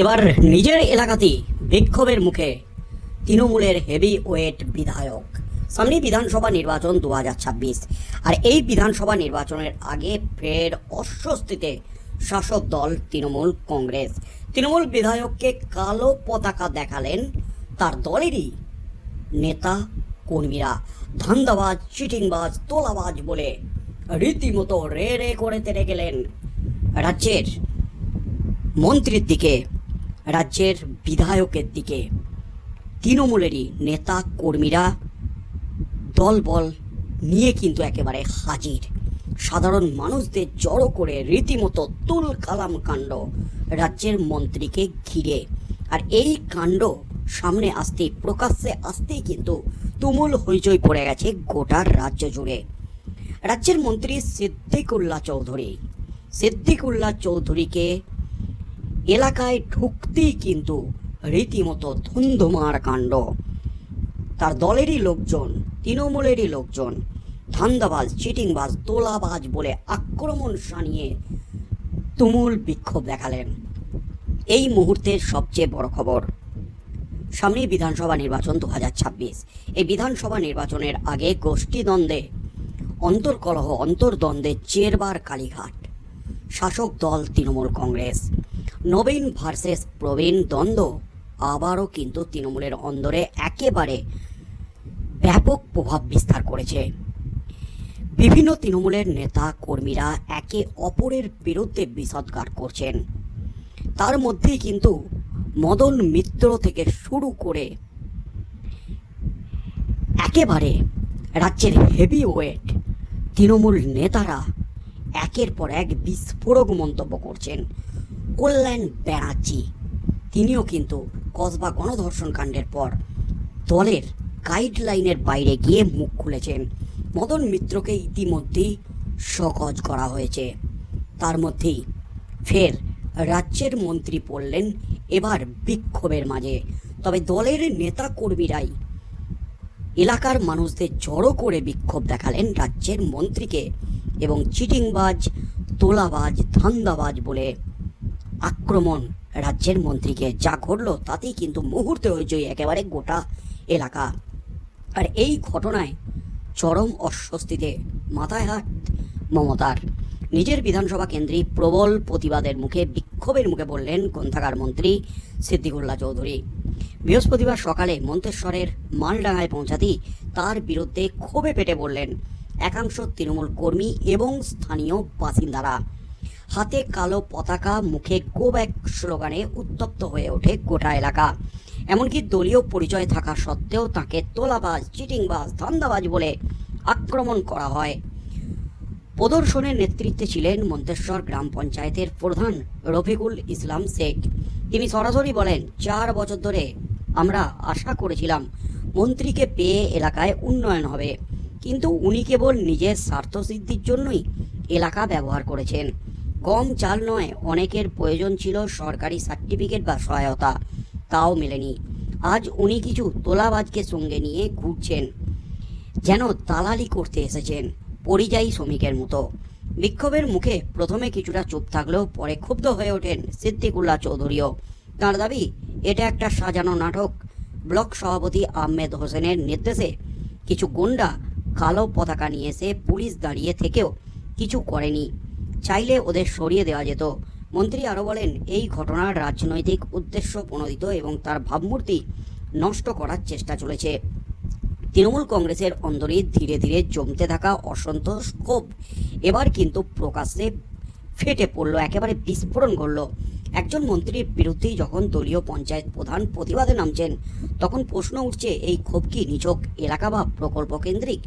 এবার নিজের এলাকাতেই বিক্ষোভের মুখে তৃণমূলের হেভি ওয়েট বিধায়ক। সামনে বিধানসভা নির্বাচন দুহাজার ছাব্বিশ। আর এই বিধানসভা নির্বাচনের আগে ফের অস্বস্তিতে শাসক দল তৃণমূল কংগ্রেস। তৃণমূল বিধায়ককে কালো পতাকা দেখালেন তার দলেরই নেতা কর্মীরা। ধান্দাবাজ, চিটিংবাজ, তোলাবাজ বলে রীতিমতো রে রে করে তেড়ে গেলেন রাজ্যের মন্ত্রীর দিকে। রাজ্যের বিধায়কের দিকে। তৃণমূলেরই নেতা কর্মীরা দলবল নিয়ে কিন্তু একেবারে হাজির। সাধারণ মানুষদের জড়ো করে রীতিমতো তুল কালাম কাণ্ড রাজ্যের মন্ত্রীকে ঘিরে। আর এই কাণ্ড সামনে আসতেই প্রকাশ্যে আসতেই কিন্তু তুমুল হইচই পড়ে গেছে গোটা রাজ্য জুড়ে। রাজ্যের মন্ত্রী সিদ্দিকুল্লাহ চৌধুরী। সিদ্দিকুল্লাহ চৌধুরীকে এলাকায় ঢুকতেই কিন্তু রীতিমতো ধুন্ধুমার কাণ্ড। তার দলেরই লোকজন, তৃণমূলেরই লোকজন, ধান্দাবাজ, চিটিংবাজ, তোলাবাজ বলে আক্রমণ সানিয়ে তুমুল বিক্ষোভ দেখালেন। এই মুহূর্তের সবচেয়ে বড় খবর, সামনেই বিধানসভা নির্বাচন দু হাজার ছাব্বিশ। এই বিধানসভা নির্বাচনের আগে গোষ্ঠীদ্বন্দ্বে, অন্তর্কলহ, অন্তর্দ্বন্দ্বে চেরবার কালীঘাট, শাসক দল তৃণমূল কংগ্রেস। নবীন ভার্সেস প্রবীণ দ্বন্দ্ব। আবারও কিন্তু তৃণমূলের অন্দরে একেবারে ব্যাপক প্রভাব বিস্তার করেছে। বিভিন্ন তৃণমূলের নেতা কর্মীরা একে অপরের বিরুদ্ধে বিষদগার করছেন। তার মধ্যেই কিন্তু মদন মিত্র থেকে শুরু করে একেবারে রাজ্যের হেভি ওয়েট তৃণমূল নেতারা একের পর এক বিস্ফোরক মন্তব্য করছেন। কল্যাণ ব্যানার্জি। তিনিও কিন্তু কসবা গণধর্ষণ কাণ্ডের পর দলের গাইডলাইনের বাইরে গিয়ে মুখ খুলেছেন। মদন মিত্রকে ইতিমধ্যেই সকজ করা হয়েছে। তার মধ্যেই ফের রাজ্যের মন্ত্রী পড়লেন এবার বিক্ষোভের মাঝে। তবে দলের নেতা কর্মীরাই এলাকার মানুষদের জড়ো করে বিক্ষোভ দেখালেন রাজ্যের মন্ত্রীকে এবং চিটিংবাজ, তোলাবাজ, ধান্দাবাজ বলে আক্রমণ। রাজ্যের মন্ত্রীকে যা ঘটলো তাতেই কিন্তু মুহূর্তে হইচই একেবারে গোটা এলাকা। আর এই ঘটনায় চরম অস্বস্তিতে মাথায় হাত মমতার। নিজের বিধানসভা কেন্দ্রে প্রবল প্রতিবাদের মুখে, বিক্ষোভের মুখে বললেন গ্রন্থাগার মন্ত্রী সিদ্দিকুল্লাহ চৌধুরী। বৃহস্পতিবার সকালে মন্তেশ্বরের মালডাঙ্গায় পৌঁছাতেই তার বিরুদ্ধে ক্ষোভে পেটে বললেন একাংশ তৃণমূল কর্মী এবং স্থানীয় বাসিন্দারা। হাতে কালো পতাকা, মুখে গো ব্যাক স্লোগানে উত্তপ্ত হয়ে ওঠে গোটা এলাকা। এমনকি দলীয় পরিচয় থাকা সত্ত্বেও তাকে তোলাবাজ, চিটিংবাজ, ধান্দাবাজ বলে আক্রমণ করা হয়। প্রদর্শনের নেতৃত্বে ছিলেন মন্তেশ্বর গ্রাম পঞ্চায়েতের প্রধান রফিকুল ইসলাম শেখ। তিনি সরাসরি বলেন, চার বছর ধরে আমরা আশা করেছিলাম মন্ত্রীকে পেয়ে এলাকায় উন্নয়ন হবে। কিন্তু উনি কেবল নিজের স্বার্থসিদ্ধির জন্যই এলাকা ব্যবহার করেছেন। কম চাল নয়, অনেকের প্রয়োজন ছিল সরকারি সার্টিফিকেট বা সহায়তা। তাও মেলেনি। আজ উনি কিছু তোলাবাজকে সঙ্গে নিয়ে ঘুরছেন, যেন দালালি করতে এসেছেন পরিযায়ী শ্রমিকের মতো। বিক্ষোভের মুখে প্রথমে কিছুটা চুপ থাকলেও পরে ক্ষুব্ধ হয়ে ওঠেন সিদ্দিকুল্লাহ চৌধুরীও। তাঁর দাবি, এটা একটা সাজানো নাটক। ব্লক সভাপতি আহমেদ হোসেনের নির্দেশে কিছু গুন্ডা কালো পতাকা নিয়ে এসে পুলিশ দাঁড়িয়ে থেকেও কিছু করেনি। চাইলে ওদের সরিয়ে দেওয়া যেত। মন্ত্রী আরও বলেন, এই ঘটনার রাজনৈতিক উদ্দেশ্য প্রণোদিত এবং তার ভাবমূর্তি নষ্ট করার চেষ্টা চলেছে। তৃণমূল কংগ্রেসের অন্দরে ধীরে ধীরে জমতে থাকা অসন্তোষ ক্ষোভ এবার কিন্তু প্রকাশ্যে ফেটে পড়ল, একেবারে বিস্ফোরণ ঘটল। একজন মন্ত্রীর বিরুদ্ধেই যখন দলীয় পঞ্চায়েত প্রধান প্রতিবাদে নামছেন, তখন প্রশ্ন উঠছে, এই ক্ষোভ কি নিছক এলাকা বা প্রকল্প কেন্দ্রিক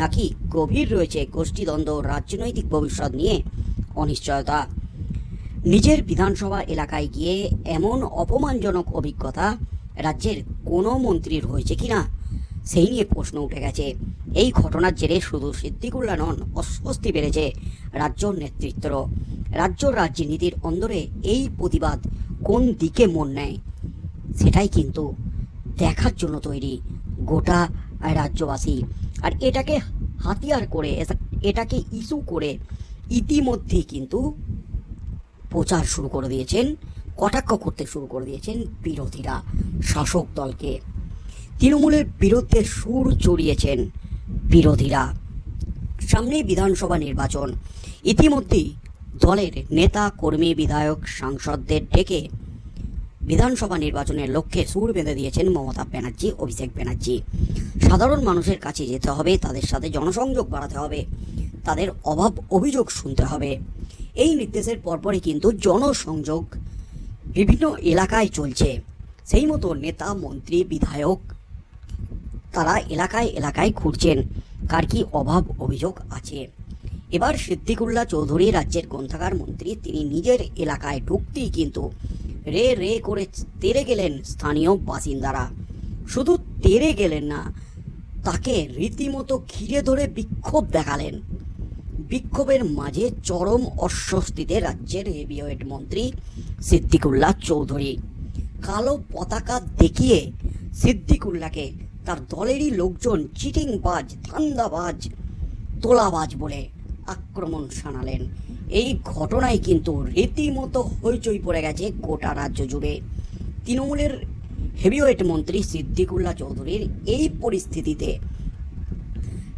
নাকি গভীর রয়েছে গোষ্ঠীদ্বন্দ্ব, রাজনৈতিক ভবিষ্যৎ নিয়ে? অনিশ্চয়তা। নিজের বিধানসভা এলাকায় গিয়ে এমন অপমানজনক অভিজ্ঞতা রাজ্যের কোনো মন্ত্রীর হয়েছে কিনা, সেই নিয়ে প্রশ্ন উঠে গেছে। এই ঘটনার জেরে শুধু সিদ্দিকুল্লা নন, অস্বস্তি বেড়েছে রাজ্য নেতৃত্ব। রাজ্য রাজনীতির অন্দরে এই প্রতিবাদ কোন দিকে মন নেয়, সেটাই কিন্তু দেখার জন্য তৈরি গোটা রাজ্যবাসী। আর এটাকে হাতিয়ার করে এটাকে ইস্যু করে ইতিমধ্যেই কিন্তু প্রচার শুরু করে দিয়েছেন, কটাক্ষ করতে শুরু করে দিয়েছেন বিরোধীরা, শাসক দলকে। তৃণমূলের বিরুদ্ধে সুর চড়িয়েছেন বিরোধীরা। সামনেই বিধানসভা নির্বাচন। ইতিমধ্যেই দলের নেতা, কর্মী, বিধায়ক, সাংসদদের ডেকে বিধানসভা নির্বাচনের লক্ষ্যে সুর বেঁধে দিয়েছেন মমতা ব্যানার্জি, অভিষেক ব্যানার্জি। সাধারণ মানুষের কাছে যেতে হবে, তাদের সাথে জনসংযোগ বাড়াতে হবে। তাদের অভাব অভিযোগ শুনতে হবে। এই নির্দেশের পরপরই কিন্তু জনসংযোগ বিভিন্ন এলাকায় চলছে। সেই মতো নেতা, মন্ত্রী, বিধায়ক, তারা এলাকায় এলাকায় ঘুরছেন। কার কি অভাব অভিযোগ আছে? এবার সিদ্দিকুল্লাহ চৌধুরী রাজ্যের গ্রন্থাগার মন্ত্রী, তিনি নিজের এলাকায় ঢুকতেই কিন্তু রে রে করে তেরে গেলেন স্থানীয় বাসিন্দারা। শুধু তেরে গেলেন না, তাকে রীতিমতো ঘিরে ধরে বিক্ষোভ দেখালেন। বিক্ষোভের মাঝে চরম অস্বস্তিতে রাজ্যের হেভিওয়েট মন্ত্রী সিদ্দিকুল্লাহ চৌধুরী। কালো পতাকা দেখিয়ে সিদ্দিকুল্লাহকে তার দলেরই লোকজন চিটিংবাজ, ধান্দাবাজ, তোলাবাজ বলে আক্রমণ শানালেন। এই ঘটনায় কিন্তু রীতিমতো হইচই পড়ে গেছে গোটা রাজ্য জুড়ে। তৃণমূলের হেভিওয়েট মন্ত্রী সিদ্দিকুল্লাহ চৌধুরীর এই পরিস্থিতিতে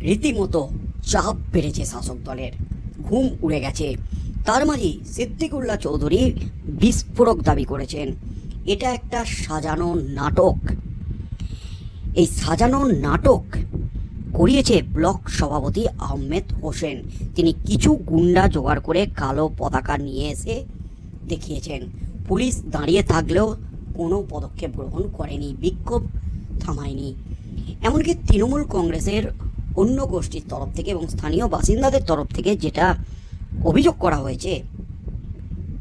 রীতিমতো চাপ বেড়েছে শাসক দলের। ঘুম উড়ে গেছে। তার মাঝে সিদ্দিকুল্লাহ চৌধুরী বিস্ফোরক দাবি করেছেন। এটা একটা সাজানো নাটক। এই সাজানো নাটক করিয়েছে ব্লক সভাপতি আহমেদ হোসেন। তিনি কিছু গুন্ডা জোগাড় করে কালো পতাকা নিয়ে এসে দেখিয়েছেন। পুলিশ দাঁড়িয়ে থাকলেও কোনো পদক্ষেপ গ্রহণ করেনি, বিক্ষোভ থামায়নি। এমনকি তৃণমূল কংগ্রেসের অন্য গোষ্ঠীর তরফ থেকে এবং স্থানীয় বাসিন্দাদের তরফ থেকে যেটা অভিযোগ করা হয়েছে,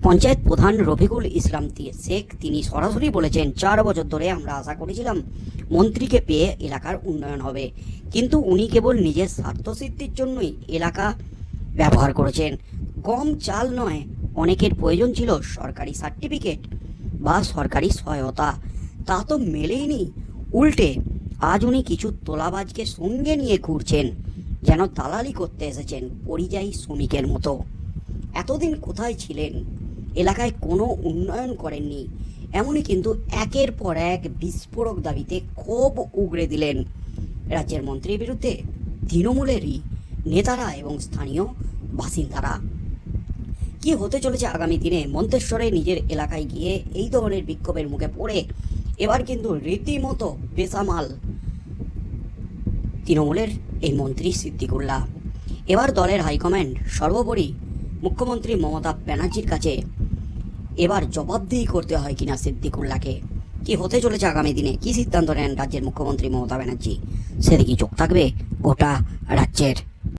পঞ্চায়েত প্রধান রফিকুল ইসলাম শেখ তিনি সরাসরি বলেছেন, চার বছর ধরে আমরা আশা করেছিলাম মন্ত্রীকে পেয়ে এলাকার উন্নয়ন হবে, কিন্তু উনি কেবল নিজের স্বার্থসিদ্ধির জন্যই এলাকা ব্যবহার করেছেন। কম চাল নয়, অনেকের প্রয়োজন ছিল সরকারি সার্টিফিকেট বা সরকারি সহায়তা। তা তো মেলেইনি, উল্টে আজ উনি কিছু তোলাবাজকে সঙ্গে নিয়ে ঘুরছেন, যেন দালালি করতে এসেছেন পরিযায়ী শ্রমিকের মতো। এতদিন কোথায় ছিলেন? এলাকায় কোনো উন্নয়ন করেননি। এমনই কিন্তু একের পর এক বিস্ফোরক দাবিতে ক্ষোভ উগড়ে দিলেন রাজ্যের মন্ত্রীর বিরুদ্ধে তৃণমূলেরই নেতারা এবং স্থানীয় বাসিন্দারা। কি হতে চলেছে আগামী দিনে? মন্তেশ্বরে নিজের এলাকায় গিয়ে এই ধরনের বিক্ষোভের মুখে পড়ে এবার কিন্তু রীতিমতো বেসামাল। তৃণমূলের এই মন্ত্রী সিদ্দিকুল্লাহ। এবার দলের হাইকমান্ড সর্বোপরি মুখ্যমন্ত্রী মমতা ব্যানার্জির কাছে এবার জবাবদিহি করতে হয় কিনা সিদ্দিকুল্লাহকে। কি হতে চলেছে আগামী দিনে? কি সিদ্ধান্ত নেন রাজ্যের মুখ্যমন্ত্রী মমতা ব্যানার্জি? সেদিকে চোখ থাকবে গোটা রাজ্যের